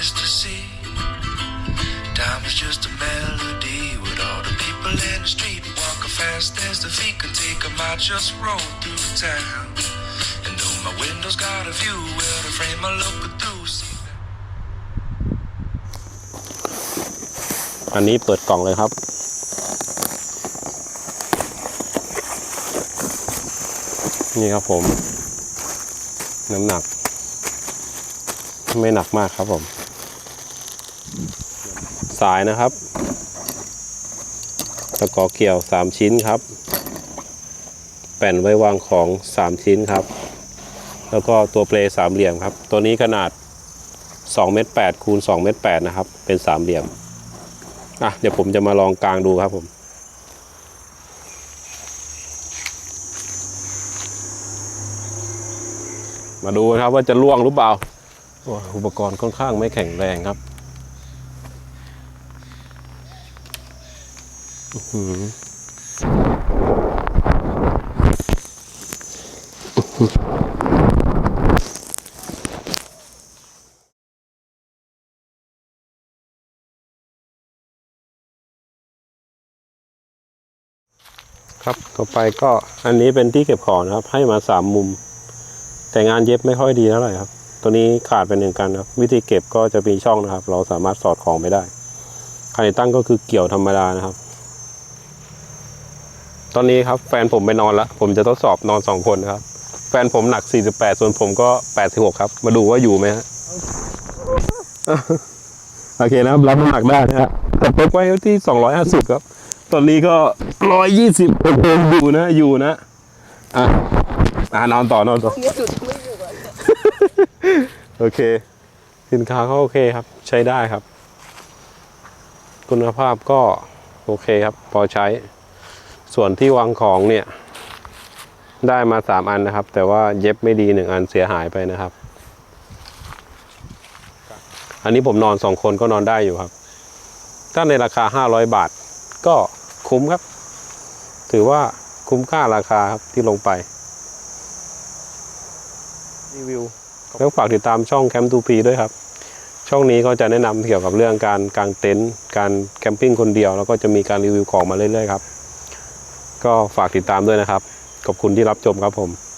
is to see. Time is just a melody with all the people in the street walking fast as the feet can take 'em. I just roll through town. And though my window's got a view where the frame I look through. See อันนี้เปิดกล่องเลยครับ นี่ครับผม น้ำหนัก ไม่หนักมากครับผม สายนะครับตะกอเกี่ยว 3 ชิ้นครับ แป่นไว้วางของ 3 ชิ้นครับ แล้วก็ตัวเปลสามเหลี่ยมครับ ตัวนี้ขนาด2เมตร8คูณ2เมตร8นะครับ เป็นสามเหลี่ยมอะเดี๋ยวผมจะมาลองกลางดูครับผมมาดูนะครับว่าจะล่วงหรือเปล่าอุปกรณ์ค่อนข้างไม่แข็งแรงครับอื้อหือ ครับ ต่อไปก็อันนี้เป็นที่เก็บของนะครับ ให้มาสามมุม แต่งานเย็บไม่ค่อยดีเท่าไหร่ครับ ตัวนี้ขาดไปหนึ่งกันครับ วิธีเก็บก็จะมีช่องนะครับ เราสามารถสอดของไปได้คันติดตั้งก็คือเกี่ยวธรรมดานะครับ ตอนนี้ครับแฟนผมไปนอนแล้ว ผมจะทดสอบนอนสองคนนะครับ แฟนผมหนัก 48 ส่วนผมก็ 86 ครับ มาดูว่าอยู่ไหมฮะโอเคนะครับรับน้ำหนักได้นะฮะแต่เป๊กไว้ที่ 250 ครับ ตอนนี้ก็ 120โอเคอยู่นะ อยู่นะ อะอะนอนต่อนอนต่อเนี่ยสุดไม่อยู่อะโอเค สินค้าก็โอเคครับ ใช้ได้ครับ คุณภาพก็โอเคครับ พอใช้ ส่วนที่วางของเนี่ย ได้มาสามอันนะครับ แต่ว่าเย็บไม่ดีหนึ่งอันเสียหายไปนะครับ อันนี้ผมนอนสองคนก็นอนได้อยู่ครับ ถ้าในราคา500บาท ก็คุ้มครับ ถือว่าคุ้มค่าราคาครับที่ลงไปรีวิวแล้วฝากติดตามช่องแคมป์ทูพีด้วยครับ ช่องนี้ก็จะแนะนำเกี่ยวกับเรื่องการกางเต็นท์การแคมปิ้งคนเดียว แล้วก็จะมีการรีวิวของมาเรื่อยๆครับ ก็ฝากติดตามด้วยนะครับ ขอบคุณที่รับชมครับผม